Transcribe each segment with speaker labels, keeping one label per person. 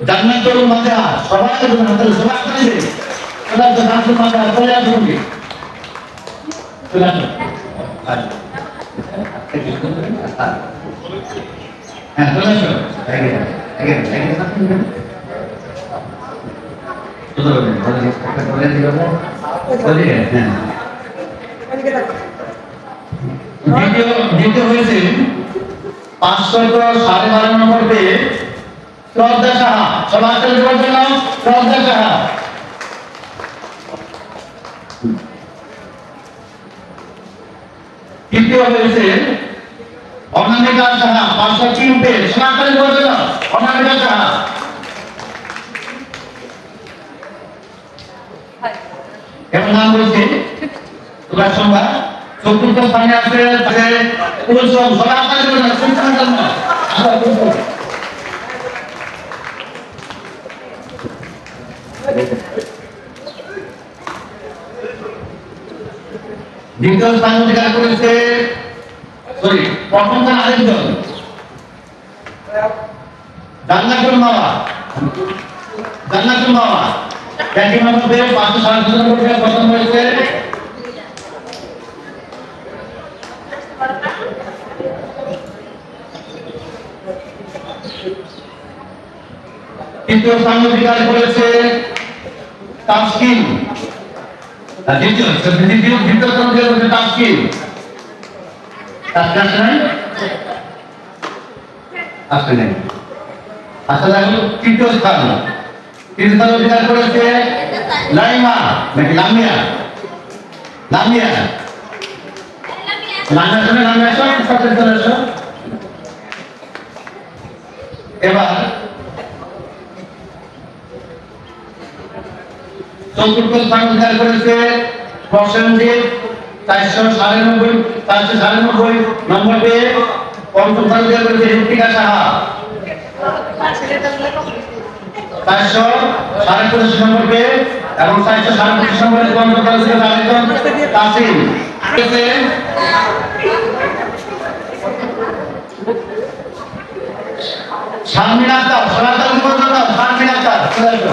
Speaker 1: জান্নাতুল মাযা সবাই হাতের সবাই করে ওরা জান্নাতুল মাযা চলে আসুন চলে আসুন হ্যাঁ চলে হ্যাঁ। দ্বিতীয় হয়েছে পাঁচশত সাড়ে বারো নম্বর পেয়ে শ্রদ্ধা সাহা সবার সাথে বলছেন নাম শ্রদ্ধা সাহা। তৃতীয় সনাতন চতুর্থ স্থানে আছে আছে কুলসম সবাই আপনাদের জন্য সুলতান জন্য আমরা কুলসম দ্বিতীয় স্থান অধিকার করেছে সরি প্রথম স্থান আরেকজন। জান্নাতুল মাওয়া। জান্নাতুল মাওয়া। একই সাড়ে ছশো নম্বর পেয়ে প্রথম হয়েছে তৃতীয় স্থান অধিকার করেছে তাসকিন। দ্বিতীয় দ্বিতীয় দ্বিতীয় স্থান অধিকার করেছে তাসকিন তাসকিন আসে নাই? আসে নাই। আসলে হলো তৃতীয় স্থান। তৃতীয় স্থান অধিকার করেছে লাইমা, নাকি লামিয়া? লামিয়া। লামিয়া শুনে লামিয়া চলে আসো। এবার চতুর্থ স্থান অধিকার করেছে প্রসেনজিৎ চারশো সাড়ে নব্বই চারশো নম্বর পেয়ে পঞ্চম স্থান অধিকার করেছে ঋতিকা সাহা। চারশো সাড়ে পঁচিশ নম্বর পেয়ে এবং চারশো সাড়ে পঁচিশ নম্বরে পঞ্চম স্থান অধিকার আরেকজন তাসিম। করেছে শারমিন আক্তার সনাতন পর্যন্ত শারমিন আক্তার চলে আসো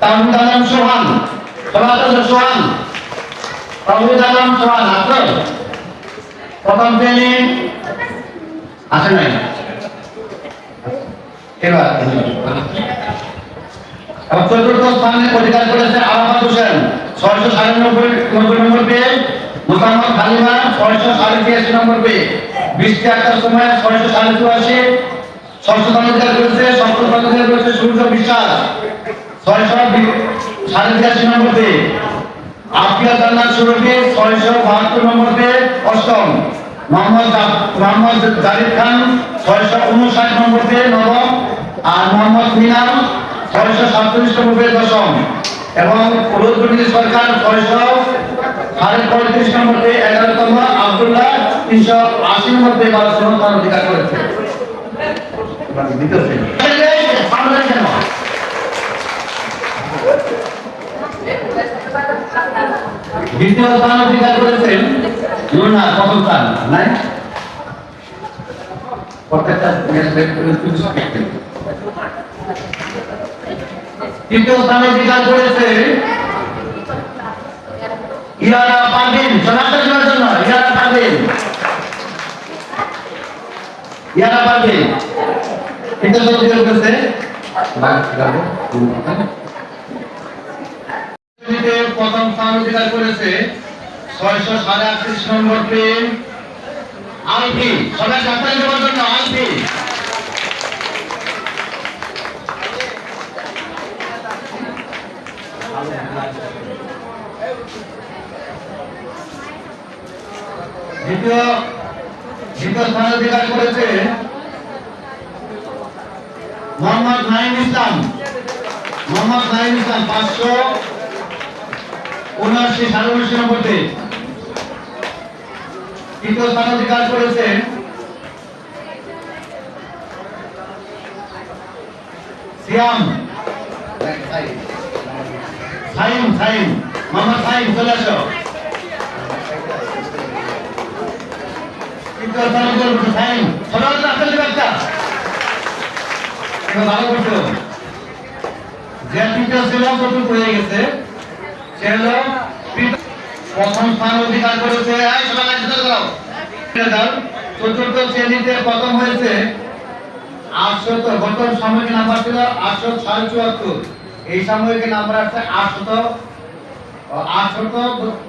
Speaker 1: তাহমিদ আলম সোহান সনাতন সোহান। আসল প্রথম শ্রেণি আসে স্থানে অধিকার করেছে আরাফাত হোসেন, ছয়শো নব্বই নম্বর পেয়ে। মোসাম্মদ হালিমা ছয়শো সাড়ে ছিয়াশি নম্বর পেয়ে। বৃষ্টি সময় ছয়শো সাড়ে চুয়াশি ষষ্ঠ স্থান অধিকার করেছে সপ্তম স্থান অধিকার করেছে সূর্য বিশ্বাস ছয়শো বাহাত্তর নম্বর অষ্টম। মোহাম্মদ মোহাম্মদ জারিদ খান, ছয়শো উনষাট নম্বর মিনাম ছয়শো সাতচল্লিশ নম্বর দশম। এবং রোজগুলি সরকার, ছয়শো সাড়ে পঁয়ত্রিশ নম্বর পেয়ে তিনশো আশি নম্বর পেয়ে বারোশো অধিকার করেছে এবার দ্বিতীয় শ্রেণি। সামনে কেন? দ্বিতীয় স্থান অধিকার করেছেন লুনা প্রথম স্থান নাই? প্রত্যেকটা। তৃতীয় স্থান অধিকার করেছে ইয়ারা পারবেন সনাতন জন্য, ইয়ারা পারবেন ইয়ারা পারবেন স্থান অধিকার করেছে শ্রেণীতে অধিকার করেছে ছয়শো সাড়ে আটত্রিশ নম্বর পেয়ে আলফি। সবাই যাত্রা দেওয়ার জন্য আলফি। দ্বিতীয় দ্বিতীয় স্থান অধিকার করেছে মোহাম্মদ নাইম ইসলাম। মোহাম্মদ নাইম ইসলাম পাঁচশো উনআশি সাড়ে উনআশি নম্বরতে তৃতীয় স্থান অধিকার করেছেন, সিয়াম। সাইম সাইম। মোহাম্মদ সাইম, চলে আসো। একটা। ভালো করছ। যে তৃতীয় ছিল হয়ে গেছে প্রথম স্থান অধিকার করেছে। চতুর্থ শ্রেণীতে প্রথম হয়েছে আটশত গত সাময়িক নাম্বার ছিল আটশো সাড়ে চুয়াত্তর। এই সাময়িক নাম্বার আছে আটশত আটশত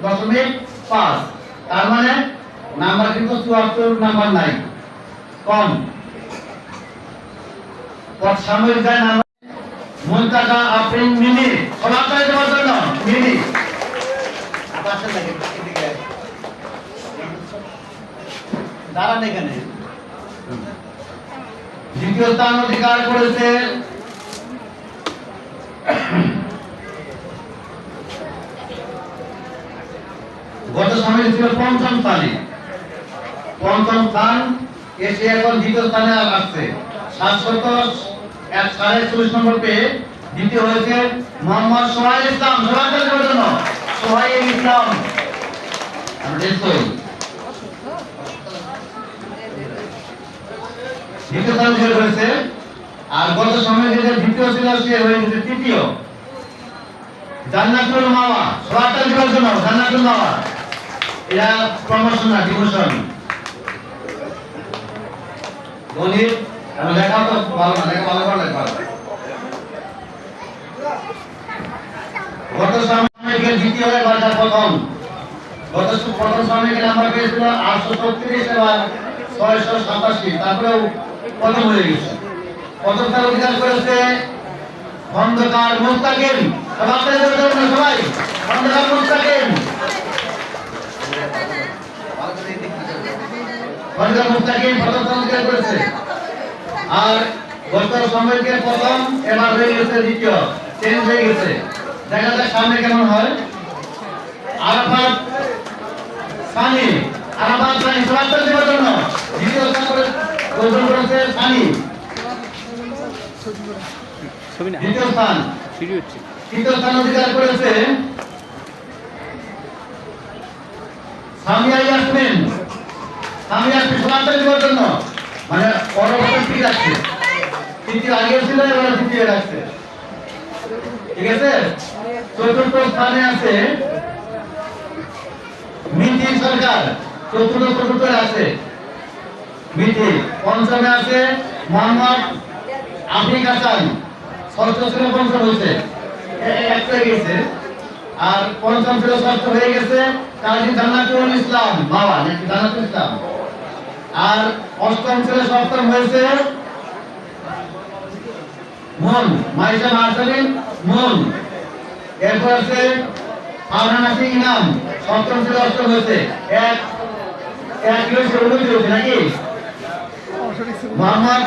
Speaker 1: দশমিক পাঁচ। তার মানে নাম্বার কিন্তু চুয়াত্তর নাম্বার নাই। কম। সাময়িক যায় number Muntaka Afrin mini mini পাশে থাকে এদিকে দাঁড়ান এখানে। দ্বিতীয় স্থান অধিকার করেছে গত সময় ছিল পঞ্চম স্থানে। পঞ্চম স্থান এসে এখন দ্বিতীয় স্থানে আসছে। সাতশত এক সাড়ে চল্লিশ নম্বর পেয়ে দ্বিতীয় হয়েছে মোহাম্মদ সোহাইল ইসলাম। সোহাইল জন্য সোহাইল ইসলাম স্থান আর গত সময় দ্বিতীয় ছিল, সে হয়ে তৃতীয়। জান্নাতুল মাওয়া। সোহাইল দিবার জন্য, জান্নাতুল মাওয়া। এরা প্রমোশন না ডিমোশন গণিত লেখা তো, ভালো না লেখা ভালো করে লেখা গত সাময়িকের দ্বিতীয় হয়ে প্রথম। গত প্রথম সাময়িকের নাম্বার পেয়েছিল আটশো ছত্রিশ এবার ছয়শো সাতাশি। তারপরেও প্রথম হয়ে গেছে। প্রথম অধিকার করেছে খন্দকার মুস্তাকিম। সবাই খন্দকার মুস্তাকিম। আর প্রথম, এবার হয়ে গেছে দ্বিতীয়। চেঞ্জ হয়ে গেছে। দেখা যাক সামনে কেমন হয়। আরাফাত সানি আরাফাত সানি সবার দেওয়ার জন্য দ্বিতীয় স্থান করে অর্জন করেছে সানি দ্বিতীয় স্থান। তৃতীয় স্থান অধিকার করেছে সামিয়া ইয়াসমিন। সামিয়া ইয়াসমিন সবার দেওয়ার জন্য। মানে পরবর্তী ঠিক আছে তৃতীয় আগে ছিল এবার তৃতীয় রাখছে। ঠিক আছে? চতুর্থ স্থানে আছে মিথি সরকার, চতুর্থ চতুর্থ আছে। মিথি পঞ্চমে আছে মোহাম্মদ আফিক হাসান। ষষ্ঠ ছিল পঞ্চম হয়েছে। আর পঞ্চম ছিল ষষ্ঠ হয়ে গেছে কাজী জান্নাতুল ইসলাম বাবা, নাকি জান্নাতুল ইসলাম। আর অষ্টম ছিল সপ্তম হয়েছে মন, মাইশা মার্শালিন মন। এরপর আছে আবরান আসি ইনাম। সপ্তম শ্রেণি অষ্টম হয়েছে। এক এক হয়েছে হয়েছে নাকি? মোহাম্মদ